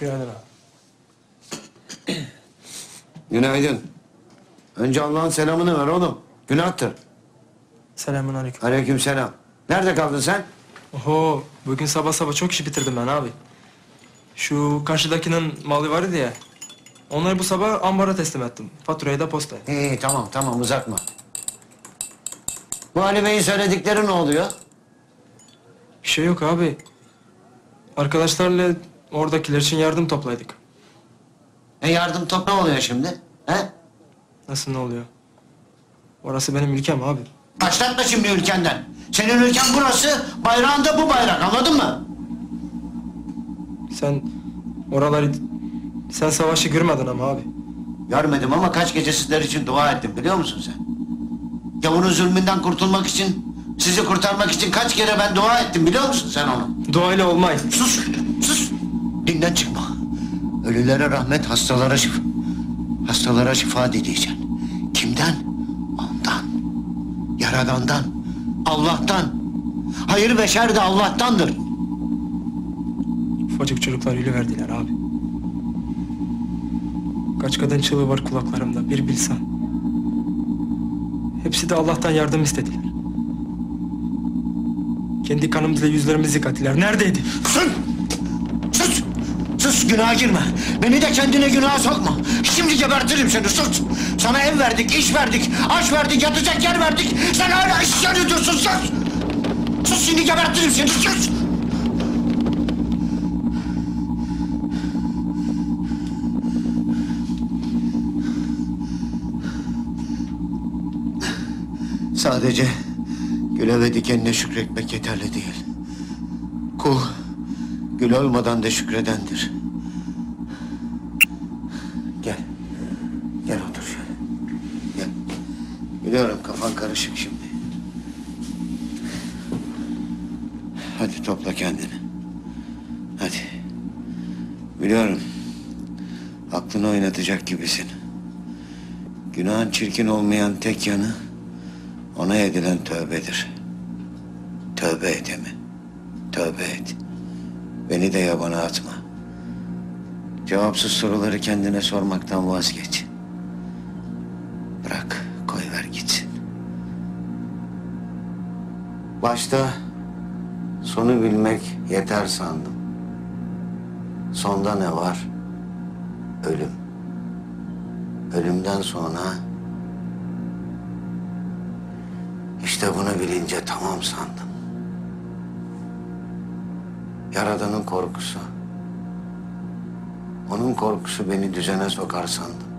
Günaydın abi. Günaydın. Önce Allah'ın selamını ver oğlum. Günahtır. Selamun aleyküm. Aleyküm selam. Nerede kaldın sen? Oho, bugün sabah sabah çok işi bitirdim ben abi. Şu karşıdakinin malı vardı ya. Onları bu sabah ambara teslim ettim. Faturayı da postaya. İyi, iyi tamam tamam uzatma. Bu Ali Bey'in söyledikleri ne oluyor? Bir şey yok abi. Arkadaşlarla oradakiler için yardım toplaydık. E yardım top ne oluyor şimdi? He? Nasıl ne oluyor? Orası benim ülkem abi. Başlatma şimdi ülkenden. Senin ülken burası, bayrağın da bu bayrak anladın mı? Sen oraları... Sen savaşı görmedin ama abi. Görmedim ama kaç gece sizler için dua ettim biliyor musun sen? Gavurun zulmünden kurtulmak için, sizi kurtarmak için kaç kere ben dua ettim biliyor musun sen onu? Duayla olmaz. Sus, sus. Dinden çıkma. Ölülere rahmet, hastalara şifa. Hastalara şifa dileyeceksin. Kimden? Ondan. Yaradandan. Allah'tan. Hayır ve şer de Allah'tandır. Ufacık çocuklar verdiler abi. Kaç kadın çığlığı var kulaklarımda bir bilsen. Hepsi de Allah'tan yardım istediler. Kendi kanımızla yüzlerimizi yıkattılar. Neredeydi? Sus! Sus! Günaha girme. Beni de kendine günaha sokma. Şimdi gebertirim seni sus. Sana ev verdik, iş verdik, aş verdik, yatacak yer verdik. Sen hala isyan ediyorsun sus! Sus şimdi gebertirim seni sus! Sadece güle ve dikenine şükretmek yeterli değil. Kul gül olmadan da şükredendir. Biliyorum kafan karışık şimdi. Hadi topla kendini. Hadi. Biliyorum. Aklını oynatacak gibisin. Günahın çirkin olmayan tek yanı ona edilen tövbedir. Tövbe et emi. Tövbe et. Beni de yabana atma. Cevapsız soruları kendine sormaktan vazgeç. Bırak, Başta sonu bilmek yeter sandım. Sonda ne var? Ölüm. Ölümden sonra işte bunu bilince tamam sandım. Yaradanın korkusu. Onun korkusu beni düzene sokar sandım.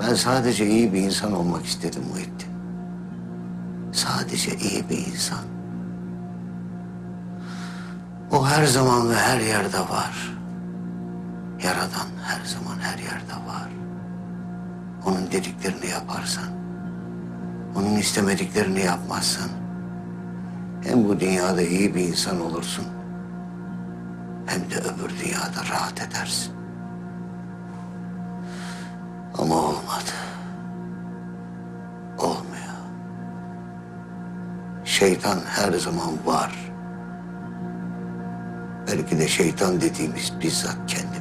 Ben sadece iyi bir insan olmak istedim Muhittin. Sadece iyi bir insan. O her zaman ve her yerde var. Yaradan her zaman her yerde var. Onun dediklerini yaparsan, onun istemediklerini yapmazsan, hem bu dünyada iyi bir insan olursun, hem de öbür dünyada rahat edersin. Ama olmadı. Şeytan her zaman var. Belki de şeytan dediğimiz bizzat kendimiziz.